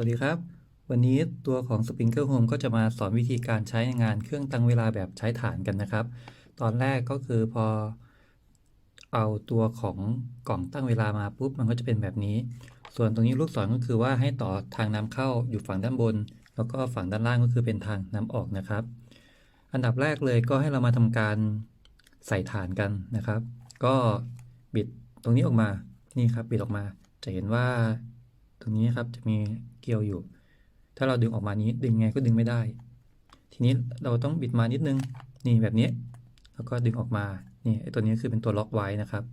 วัสดีครับ วันนี้ตัวของ Sprinkle Home ก็จะมาสอนวิธีการใช้งานเครื่องตั้งเวลาแบบใช้ฐานกันนะครับ ตอนแรกก็คือพอเอาตัวของกล่องตั้งเวลามาปุ๊บมันก็จะเป็นแบบนี้ ส่วนตรงนี้ลูกศรก็คือว่าให้ต่อทางน้ำเข้าอยู่ฝั่งด้านบน แล้วก็ฝั่งด้านล่างก็คือเป็นทางน้ำออกนะครับ อันดับแรกเลยก็ให้เรามาทำการใส่ฐานกันนะครับ ก็บิดตรงนี้ออกมานี่ครับบิดออกมาจะเห็นว่า รงนี้ครับจะมีเกลียวอยู่ ถ้าเราดึงออกมานี้ดึงไงก็ดึงไม่ได้ ทีนี้เราต้องบิดมานิดนึงนี่แบบนี้ แล้วก็ดึงออกมานี่ไอตัวนี้คือเป็นตัวล็อกไว้นะครับ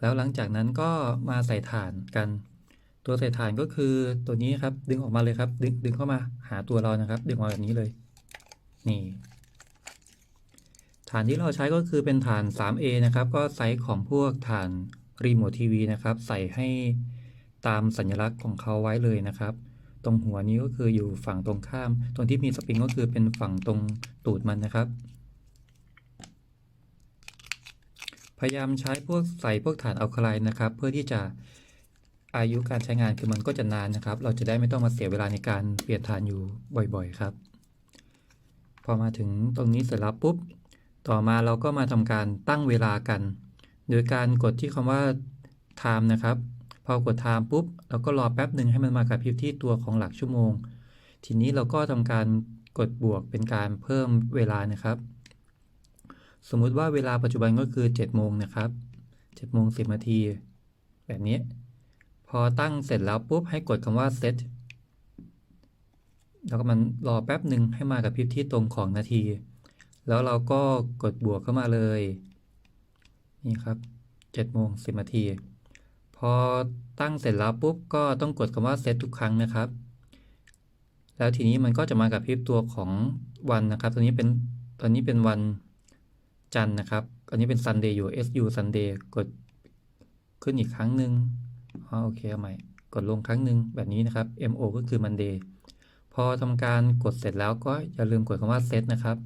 แล้วหลังจากนั้นก็มาใส่ฐานกัน ตัวใส่ฐานก็คือตัวนี้ครับดึงออกมาเลยครับ ดึงดึงเข้ามาหาตัวเรานะครับ ดึงออกมาแบบนี้เลย นี่ฐานที่เราใช้ก็คือเป็นฐาน 3A นะครับ ก็ไซส์ของพวกฐาน รีโมททีวีนะครับ ใส่ให้ตามสัญลักษณ์ของเขาไว้เลยนะครับ ตรงหัวนี้ก็คืออยู่ฝั่งตรงข้าม ตรงที่มีสปริงก็คือเป็นฝั่งตรงตูดมันนะครับ พยายามใช้พวกใส่พวกฐานอัลคาไลน์นะครับ เพื่อที่จะอายุการใช้งานคือมันก็จะนานนะครับ เราจะได้ไม่ต้องมาเสียเวลาในการเปลี่ยนฐานอยู่บ่อยๆครับ พอมาถึงตรงนี้เสร็จแล้วปุ๊บ ต่อมาเราก็มาทำการตั้งเวลากัน โดยการกดที่คำว่า time นะครับ พอกด time ปุ๊บเราก็รอแป๊บหนึ่งให้มันมากระพริบที่ตัวของหลักชั่วโมง ทีนี้เราก็ทำการกดบวกเป็นการเพิ่มเวลานะครับ สมมุติว่าเวลาปัจจุบันก็คือ7โมงนะครับ7โมง10นาทีแบบนี้ พอตั้งเสร็จแล้วปุ๊บให้กดคำว่า set แล้วก็มันรอแป๊บหนึ่งให้มากระพริบที่ตรงของนาที แล้วเราก็กดบวกเข้ามาเลย นี่ครับ7โมง10นาทีพอตั้งเสร็จแล้วปุ๊บก็ต้องกดคำว่าเซตทุกครั้งนะครับ แล้วทีนี้มันก็จะมากับพริบตัวของวันนะครับตัวนี้เป็นตอนนี้เป็นวันจันทร์นะครับ อันนี้เป็น Sunday อยู่ SU Sunday กดขึ้นอีกครั้งหนึ่งอ๋อโอเคเอาใหม่ กดลงครั้งหนึ่งแบบนี้นะครับ MO ก็คือ Monday พอทำการกดเสร็จแล้วก็อย่าลืมกดคำว่า set นะครับ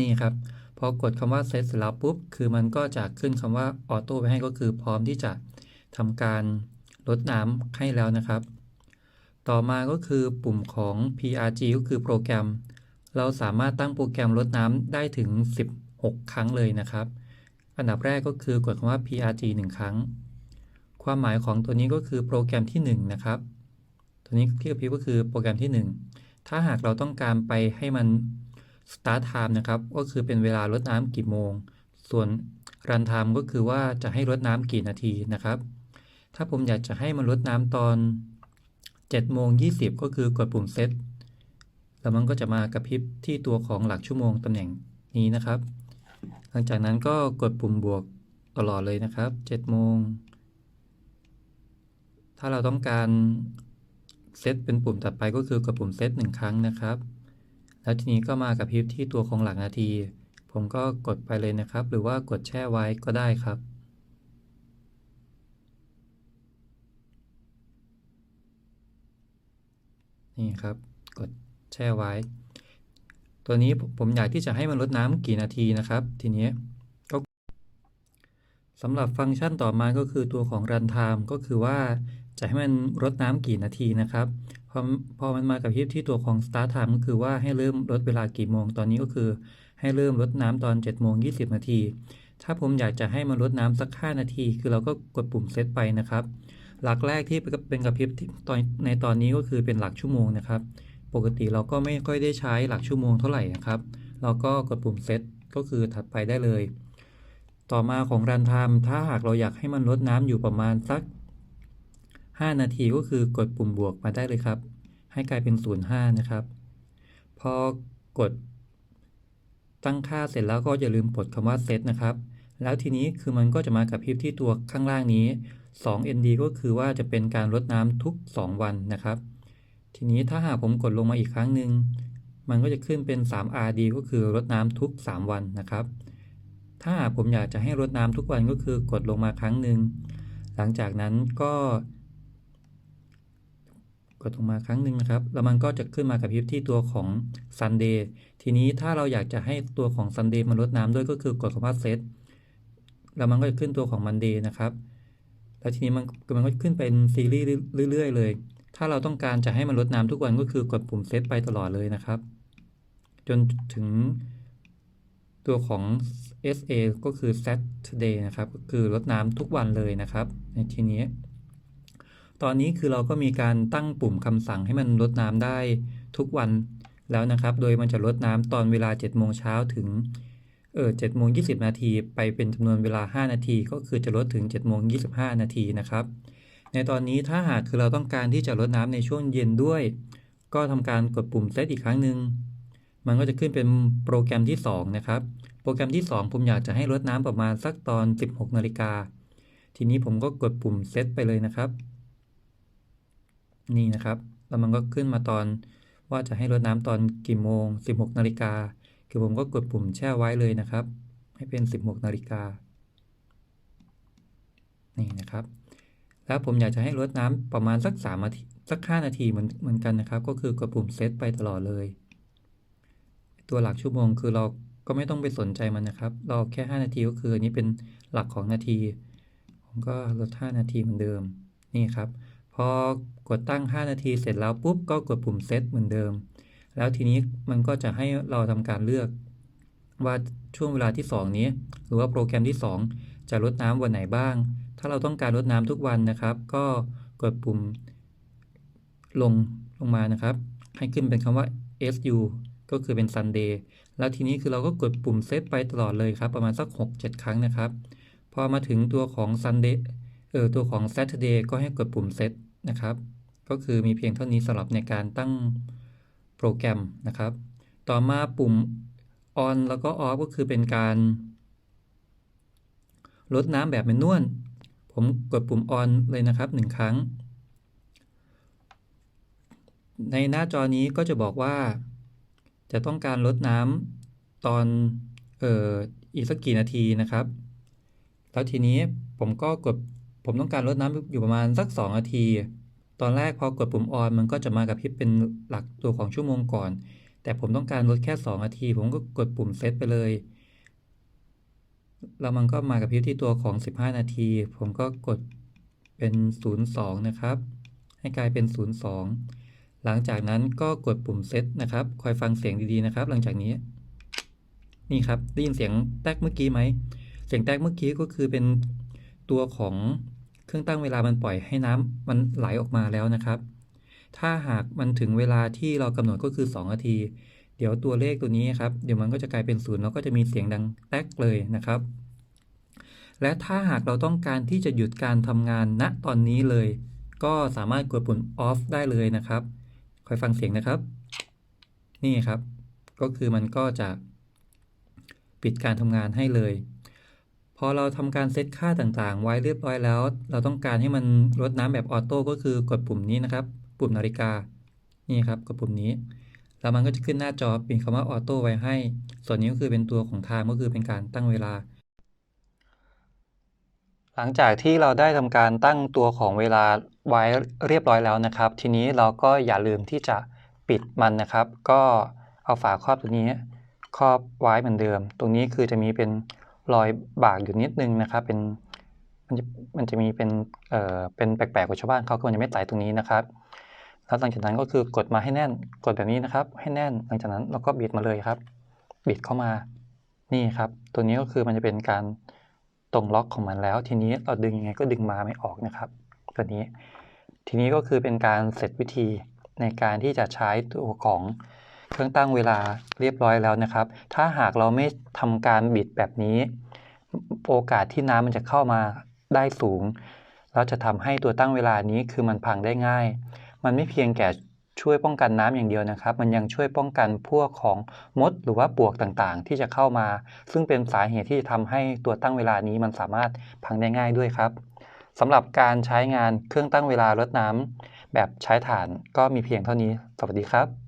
นี่ครับพอกดคำว่า set เสร็จแล้วปุ๊บ คือมันก็จะขึ้นคำว่า auto ไปให้ก็คือพร้อมที่จะทำการลดน้ำให้แล้วนะครับ ต่อมาก็คือปุ่มของ PRG ก็คือโปรแกรม เราสามารถตั้งโปรแกรมลดน้ำได้ถึง 16 ครั้งเลยนะครับ อันดับแรกก็คือกดคำว่า PRG 1 ครั้ง ความหมายของตัวนี้ก็คือโปรแกรมที่ 1 นะครับ ตัวนี้ที่กระพริบก็คือโปรแกรมที่ 1 ถ้าหากเราต้องการไปให้มัน start time นะครับ ก็คือเป็นเวลาลดน้ำกี่โมง ส่วน run time ก็คือว่าจะให้ลดน้ำกี่นาทีนะครับ ถ้าผมอยากจะให้มันลดน้ำตอน7โมง20 ก็คือกดปุ่ม set แล้วมันก็จะมากระพริบที่ตัวของหลักชั่วโมงตำแหน่งนี้นะครับ หลังจากนั้นก็กดปุ่มบวกตลอดเลยนะครับ7โมง ถ้าเราต้องการเซตเป็นปุ่มถัดไปก็คือกดปุ่มเซตหนึ่งครั้งนะครับ แล้วทีนี้ก็มากระพริบที่ตัวของหลักนาที ผมก็กดไปเลยนะครับ หรือว่ากดแช่ไว้ก็ได้ครับนี่ครับ กดแช่ไว้ ตัวนี้ผมอยากที่จะให้มันลดน้ำกี่นาทีนะครับ ทีนี้ สำหรับฟังก์ชันต่อมาก็คือตัวของ run time ก็คือว่าจะให้มันลดน้ำกี่นาทีนะครับพอพอมันมากับพริบที่ตัวของ start time ก็คือว่าให้เริ่มลดเวลากี่โมงตอนนี้ก็คือ ให้เริ่มลดน้ำตอน7โมง20 นาที ถ้าผมอยากจะให้มันลดน้ำสัก 5 นาที คือเราก็กดปุ่มเซตไปนะครับ หลักแรกที่เป็นกระพริบตอนในตอนนี้ก็คือเป็นหลักชั่วโมงนะครับ ปกติเราก็ไม่ค่อยได้ใช้หลักชั่วโมงเท่าไหร่นะครับ เราก็กดปุ่มเซตก็คือถัดไปได้เลย ต่อมาของรันไทม์ถ้าหากเราอยากให้มันลดน้ำอยู่ประมาณสัก 5 นาทีก็คือกดปุ่มบวกมาได้เลยครับ ให้กลายเป็น 05 นะครับ พอกดตั้งค่าเสร็จแล้วก็อย่าลืมปลดคำว่าเซตนะครับ แล้วทีนี้คือมันก็จะมากับพริบที่ตัวข้างล่างนี้ 2 ND ก็คือว่าจะเป็นการลดน้ำทุก 2 วันนะครับ ทีนี้ถ้าหากผมกดลงมาอีกครั้งหนึ่งมันก็จะขึ้นเป็น 3RD ก็คือลดน้ำทุก 3 วันนะครับ ถ้าผมอยากจะให้ลดน้ำทุกวันก็คือกดลงมาครั้งหนึ่งหลังจากนั้นก็ กดลงมาครั้งหนึ่งนะครับ แล้วมันก็จะขึ้นมากับพริบที่ตัวของ Sunday ทีนี้ถ้าเราอยากจะให้ตัวของ Sunday มันลดน้ำด้วยก็คือกดคำว่า set แล้วมันก็จะขึ้นตัวของ Monday นะครับ แล้วทีนี้มันมันก็ขึ้นเป็นซีรีส์เรื่อยๆเลย ถ้าเราต้องการจะให้มันลดน้ำทุกวันก็คือกดปุ่มเซตไปตลอดเลยนะครับ จนถึง ตัวของ SA ก็คือ Saturday นะครับก็คือลดน้ำทุกวันเลยนะครับในทีนี้ ตอนนี้คือเราก็มีการตั้งปุ่มคำสั่งให้มันลดน้ำได้ทุกวันแล้วนะครับ โดยมันจะลดน้ำตอนเวลา7โมงเช้าถึงเออ7โมง20นาทีไปเป็นจำนวนเวลา 5 นาที ก็คือจะลดถึง7โมง25นาทีนะครับ ในตอนนี้ถ้าหากคือเราต้องการที่จะลดน้ำในช่วงเย็นด้วย ก็ทำการกดปุ่มเซตอีกครั้งหนึ่ง มันก็จะขึ้นเป็นโปรแกรมที่2นะครับ โปรแกรมที่ 2 ผมอยากจะให้ลดน้ำประมาณสักตอน 16นาฬิกา ทีนี้ผมก็กดปุ่มเซตไปเลยนะครับ นี่นะครับ แล้วมันก็ขึ้นมาตอนว่าจะให้ลดน้ำตอนกี่โมง 16นาฬิกา คือผมก็กดปุ่มแช่ไว้เลยนะครับ ให้เป็น 16นาฬิกา นี่นะครับ แล้วผมอยากจะให้ลดน้ำประมาณสัก3นาที สัก 5 นาทีเหมือนเหมือนกันนะครับ ก็คือกดปุ่มเซตไปตลอดเลย ตัวหลักชั่วโมง คือเราก็ไม่ต้องไปสนใจมันนะครับ เราแค่ 5 นาทีก็คืออันนี้เป็นหลักของนาที ผมก็ลด 5 นาทีเหมือนเดิม นี่ครับ พอกดตั้ง 5 นาทีเสร็จแล้วปุ๊บก็กดปุ่มเซตเหมือนเดิม แล้วทีนี้มันก็จะให้เราทำการเลือกว่าช่วงเวลาที่ 2 นี้ หรือว่าโปรแกรมที่ 2 จะลดน้ำวันไหนบ้าง ถ้าเราต้องการลดน้ำทุกวันนะครับ ก็กดปุ่มลงลงมานะครับ ให้ขึ้นเป็นคำว่า SU ก็คือเป็น Sunday แล้วทีนี้คือเราก็กดปุ่มเซตไปตลอดเลยครับ ประมาณสัก 6-7 ครั้งนะครับ พอมาถึงตัวของ Sunday เออตัวของ Saturday ก็ให้กดปุ่มเซตนะครับ ก็คือมีเพียงเท่านี้สำหรับในการตั้งโปรแกรมนะครับ ต่อมาปุ่ม on แล้วก็ off ก็คือเป็นการลดน้ำแบบแมนนวลผมกดปุ่ม on เลยนะครับ 1 ครั้ง ในหน้าจอนี้ก็จะบอกว่า จะต้องการลดน้ำตอนเอ่ออีกสักกี่นาทีนะครับ แล้วทีนี้ผมก็กดผมต้องการลดน้ำอยู่ประมาณสัก 2 นาที ตอนแรกพอกดปุ่ม on มันก็จะมากับพิบเป็นหลักตัวของชั่วโมงก่อน แต่ผมต้องการลดแค่ 2 นาที ผมก็กดปุ่มเซตไปเลย แล้วมันก็มากับพิบที่ตัวของ 15 นาที ผมก็กดเป็น 02 นะครับ ให้กลายเป็น 02 หลังจากนั้นก็กดปุ่มเซตนะครับ คอยฟังเสียงดีๆนะครับ หลังจากนี้ นี่ครับ ได้ยินเสียงแตกเมื่อกี้ไหม เสียงแตกเมื่อกี้ก็คือเป็นตัวของเครื่องตั้งเวลามันปล่อยให้น้ำมันไหลออกมาแล้วนะครับ ถ้าหากมันถึงเวลาที่เรากำหนดก็คือ 2 นาที เดี๋ยวตัวเลขตัวนี้ครับ เดี๋ยวมันก็จะกลายเป็นศูนย์แล้วก็จะมีเสียงดังแตกเลยนะครับ และถ้าหากเราต้องการที่จะหยุดการทำงานณตอนนี้เลย ก็สามารถกดปุ่ม off ได้เลยนะครับ คอยฟังเสียงนะครับ นี่ครับ ก็คือมันก็จะปิดการทำงานให้เลย พอเราทำการเซตค่าต่างๆ ไว้เรียบร้อยแล้ว เราต้องการให้มันลดน้ำแบบออโต้ก็คือกดปุ่มนี้นะครับ ปุ่มนาฬิกา นี่ครับ กดปุ่มนี้ แล้วมันก็จะขึ้นหน้าจอเป็นคำว่าออโต้ไว้ให้ ส่วนนี้ก็คือเป็นตัวของไทม์ก็คือเป็นการตั้งเวลา หลังจากที่เราได้ทำการตั้งตัวของเวลาไว้เรียบร้อยแล้วนะครับ ทีนี้เราก็อย่าลืมที่จะปิดมันนะครับ ก็เอาฝาครอบตัวนี้ครอบไว้เหมือนเดิม ตรงนี้คือจะมีเป็นรอยบากอยู่นิดนึงนะครับ เป็นมันจะมันจะมีเป็นเอ่อเป็นแปลกๆกว่าชาวบ้านเขาก็มันจะไม่ไต่ตรงนี้นะครับ แล้วหลังจากนั้นก็คือกดมาให้แน่นกดแบบนี้นะครับ ให้แน่นหลังจากนั้นเราก็บิดมาเลยครับ บิดเข้ามานี่ครับ ตัวนี้ก็คือมันจะเป็นการ ตรงล็อกของมันแล้ว ทีนี้เราดึงยังไงก็ดึงมาไม่ออกนะครับ ตัวนี้ ทีนี้ก็คือเป็นการเสร็จวิธีในการที่จะใช้ตัวของเครื่องตั้งเวลาเรียบร้อยแล้วนะครับ ถ้าหากเราไม่ทำการบิดแบบนี้ โอกาสที่น้ำมันจะเข้ามาได้สูงแล้วจะทำให้ตัวตั้งเวลานี้คือมันพังได้ง่าย มันไม่เพียงแก่ ช่วยป้องกันน้ำอย่างเดียวนะครับ มันยังช่วยป้องกันพวกของมดหรือว่าปลวกต่างๆ ที่จะเข้ามา ซึ่งเป็นสาเหตุที่จะทำให้ตัวตั้งเวลานี้มันสามารถพังได้ง่ายด้วยครับสำหรับการใช้งานเครื่องตั้งเวลาลดน้ำแบบใช้ฐานก็มีเพียงเท่านี้ สวัสดีครับ